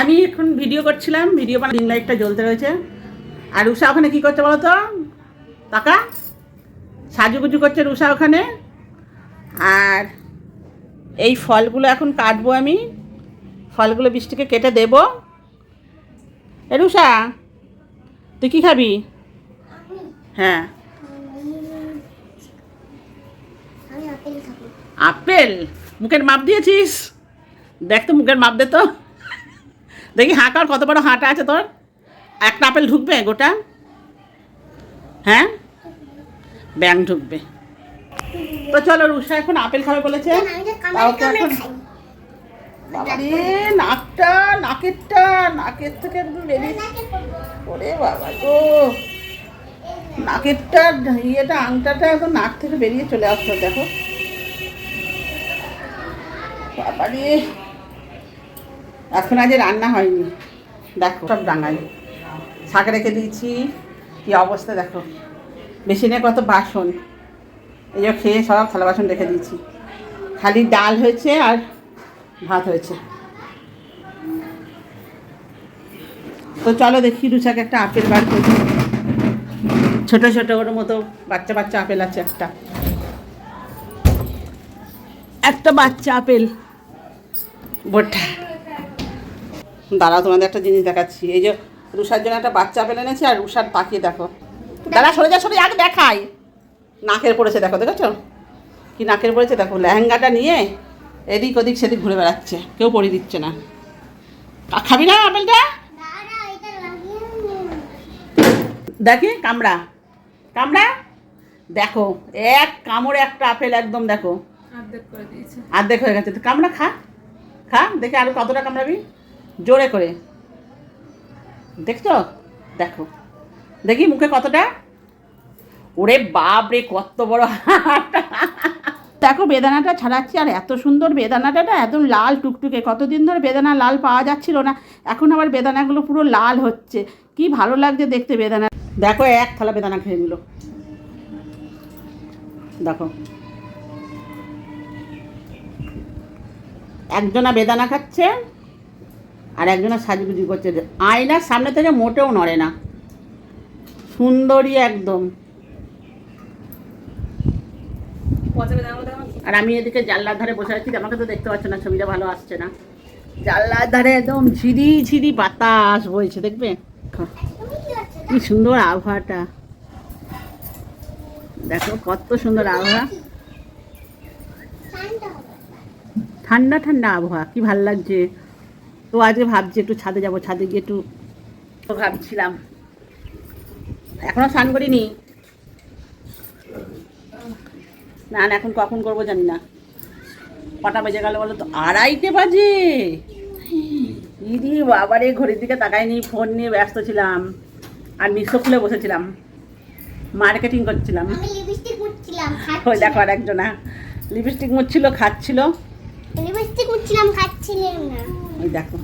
আমি এখন ভিডিও করছিলাম ভিডিও মানে রিং লাইটটা জ্বলতে রয়েছে। আর উষা ওখানে কি করছে বলো তো টাকা সাজুগুজু করছে রুষা ওখানে। আর এই ফলগুলো এখন কাটবো আমি। ফলগুলো বৃষ্টিকে কেটে দেবো। এ রুষা তুই কী খাবি? হ্যাঁ। আপেল? মুখের মাপ দিয়েছিস? দেখ তো মুখের মাপ দে তো। দেখি হাঁ কর কত বড় হাঁটা আছে তোর? একটা আপেল ঢুকবে গোটা? হ্যাঁ? ব্যাং ঢুকবে। তো চলো রুষা এখন আপেল খাবে বলেছে। বাবারে নাকটা নাকেরটা নাকের থেকে একদম বেরিয়ে ওরে বাবা গো। নাকেরটা ইয়েটা আংটাটা একদম নাক থেকে বেরিয়ে চলে আসতো দেখো। বাবারে। এখন আজ রান্না হয়নি। দেখো, সব ডাঙাই শাক রেখে দিয়েছি। কি অবস্থা দেখো। বেসিনে কত বাসন। এই যে খেয়ে সব থালা বাসন রেখে দিয়েছি। খালি ডাল হয়েছে আর ভাত হয়েছে। তো চলো দেখি রুচাকে একটা আপেল বার করি। ছোট ছোট ওর মতো, বাচ্চা বাচ্চা আপেল আছে একটা। একটা বাচ্চা আপেল। বোটা দাঁড়াও তোমাদের একটা জিনিস দেখাচ্ছি। এই যে রুষার জন্য একটা বাচ্চা আপেল এনেছি আর রুষার তাকিয়ে দেখো। দাঁড়া সরে যা সরে আগে দেখাই। নাকের পড়েছে দেখো দেখেছ? কি নাকের পড়েছে দেখো লেহেঙ্গাটা নিয়ে এদিক ওদিক সেদিক ঘুরে বেড়াচ্ছে। কেউ পরিয়ে দিচ্ছে না। খাবি না আপেলটা? দাঁড়া। দেখি কামড়া। কামড়া? দেখো এক কামড়ে একটা আপেল একদম দেখো। অর্ধেক হয়ে গেছে। তো কামড়া খা। খা দেখে আরও কতটা কামড়াবি। জোরে করে। দেখছ? দেখো। দেখি মুখে কতটা? ওরে বাপ রে কত বড় দেখো, বেদানাটা ছাড়াচ্ছি, আর এত সুন্দর বেদানাটা না একদম লাল টুকটুকে। কতদিন ধরে বেদানা লাল পাওয়া যাচ্ছিল না, এখন আবার বেদানাগুলো পুরো লাল হচ্ছে। কি ভালো লাগছে দেখতে বেদানা। দেখো, এক থালা বেদানা খেয়ে নিল। দেখো। একজনা বেদানা খাচ্ছে আর একজনা সাজুগুজি করছে। আয়নার সামনে থেকে মোটেও নড়ে না। সুন্দরী একদম। আর আমি এদিকে জানলার ধারে বসে আছি, আমাকে তো দেখতে পাচ্ছ না, ছবিটা ভালো আসছে না। জানলার ধারে একদম ঝিরি ঝিরি বাতাস বইছে, দেখবে? কি সুন্দর আবহাওয়াটা। দেখো কত সুন্দর আবহাওয়া। ঠান্ডা ঠান্ডা আবহাওয়া, কি ভালো লাগছে। তো আজকে ভাবছি একটু ছাদে যাব ছাদে গিয়ে একটু তো ভাবছিলাম। এখনও স্নান করিনি? না না এখন কখন করব জানি না। কটা বেজে গেল বলো তো? আড়াইটে বাজে। ইদি বাবারে ঘড়ির দিকে তাকাইনি ফোন নিয়ে ব্যস্ত ছিলাম। আর মিশো খুলে বসেছিলাম। মার্কেটিং করছিলাম। ওই দেখো আর একজনা লিপস্টিক মুছছিল খাচ্ছিল। লিপস্টিক মুছছিলাম খাচ্ছিলাম না। ওই দেখো।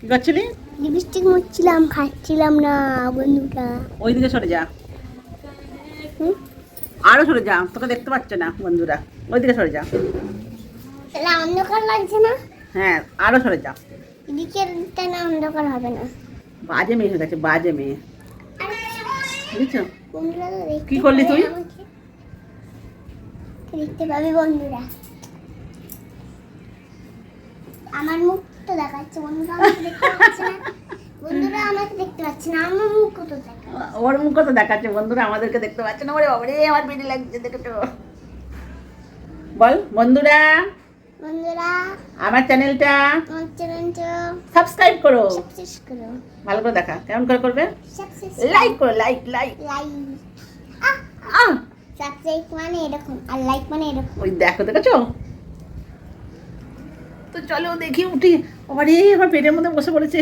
কি করছিলি লিপস্টিক মুছছিলাম খাচ্ছিলাম না বন্ধুটা ওই দিকে সরে যা? আরও সরে যা তোকে দেখতে পাচ্ছে না বন্ধুরা। ওই দিকে সরে যা। তাহলে অন্ধকার লাগছে না? হ্যাঁ আরও সরে যা। দিকটা না অন্ধকার হবে না। বাজে মেয়ে হয়ে গেছে বাজে মেয়ে। বুঝছ? কি করলি তুই? দেখতে পাবে বন্ধুরা। আমার মুখ তো দেখাচ্ছে বন্ধুরা আমাকে দেখতে পাচ্ছে না। বন্ধুরা আমাকে দেখতে পাচ্ছে না আমার মুখ কত দেখা ওর মুখ তো দেখাচ্ছে বন্ধুরা আমাদেরকে দেখতে পাচ্ছে না। ওরে বাবারে আমার বেড়ে লাগছে দেখে তো। বল বন্ধুরা। বন্ধুরা আমার চ্যানেলটা আমার চ্যানেলটা সাবস্ক্রাইব করো। সাবস্ক্রাইব করো। ভালো করে দেখা কেমন করে করবে? সাবস্ক্রাইব লাইক করো লাইক লাইক। লাইক। আহ। সাবস্ক্রাইব মানে এরকম আর লাইক মানে এরকম। ওই দেখো দেখেছ? তো চলো দেখি উঠি। আবার এই আমার পেটের মধ্যে বসে পড়েছে।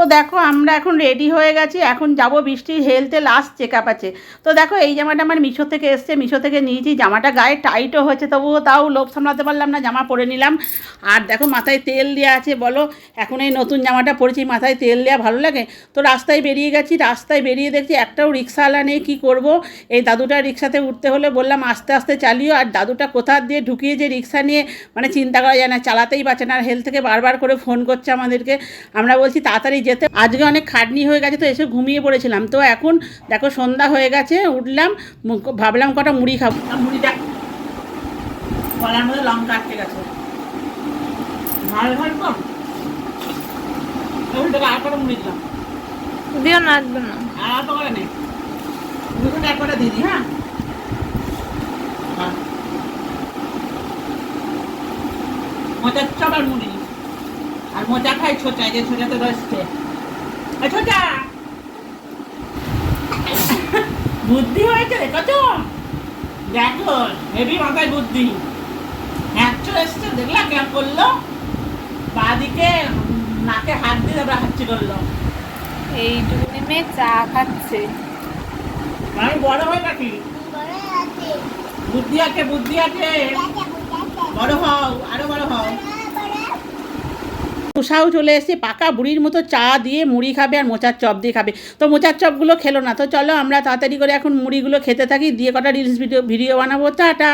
তো দেখো আমরা এখন রেডি হয়ে গেছি, এখন যাব বৃষ্টির হেলথে লাস্ট চেক আপ আছে। তো দেখো এই জামাটা আমার মিশো থেকে এসছে, মিশো থেকে নিয়েছি, জামাটা গায়ে টাইটও হয়েছে, তবুও তাও লোভ সামলাতে পারলাম না, জামা পরে নিলাম। আর দেখো মাথায় তেল দেওয়া আছে, বলো, এখন এই নতুন জামাটা পরেছি, মাথায় তেল দেওয়া ভালো লাগে? তো রাস্তায় বেরিয়ে গেছি, রাস্তায় বেরিয়ে দেখছি একটাও রিক্সাওয়ালা নেই, কী করব? এই দাদুটা রিক্সাতে উঠতে হলে বললাম, আস্তে আস্তে চালিও, আর দাদুটা কোথা দিয়ে ঢুকিয়ে যে রিক্সা নিয়ে মানে চিন্তা করা যায় না, চালাতেই পারছে না, আর হেলথ থেকে বারবার করে ফোন করছে আমাদেরকে। আমরা বলছি, তাড়াতাড়ি যেতে। আজকে অনেক খাটনি হয়ে গেছে তো এসে ঘুমিয়ে পড়েছিলাম। তো এখন দেখো সন্ধ্যা হয়ে গেছে উঠলাম ভাবলাম কটা মুড়ি খাব। মুড়িটা গলার মধ্যে লঙ্কা আটকে গেছে। কম। আর কটা মুড়ি দিলাম। দিও না আসবে না। আর অত করে নেই। দুটো এক দিয়ে দিই হ্যাঁ? হ্যাঁ। মুড়ি। মোচা খাই এই যে বসছে এ ছোচা! বুদ্ধি হয়েছে কত? দেখো হেভি মাথায় বুদ্ধি। হ্যাঁচো এসছে দেখলা কেমন করল? বাদিকে নাকে হাত দিয়ে তারপরে হাঁচি করল। এইটুকুনি মেয়ে চা খাচ্ছে। আমি বড় হয়ে থাকি আছে। বুদ্ধি আছে বুদ্ধি আছে। বড় হও আরও বড় হও। বড় চলে এসছে, পাকা বুড়ির মতো চা দিয়ে মুড়ি খাবে আর মোচার চপ দিয়ে খাবে। তো মোচার চপগুলো খেলো না, তো চলো আমরা তাড়াতাড়ি করে এখন মুড়িগুলো খেতে থাকি, দিয়ে কটা রিলস ভিডিও ভিডিও বানাবো, টাটা।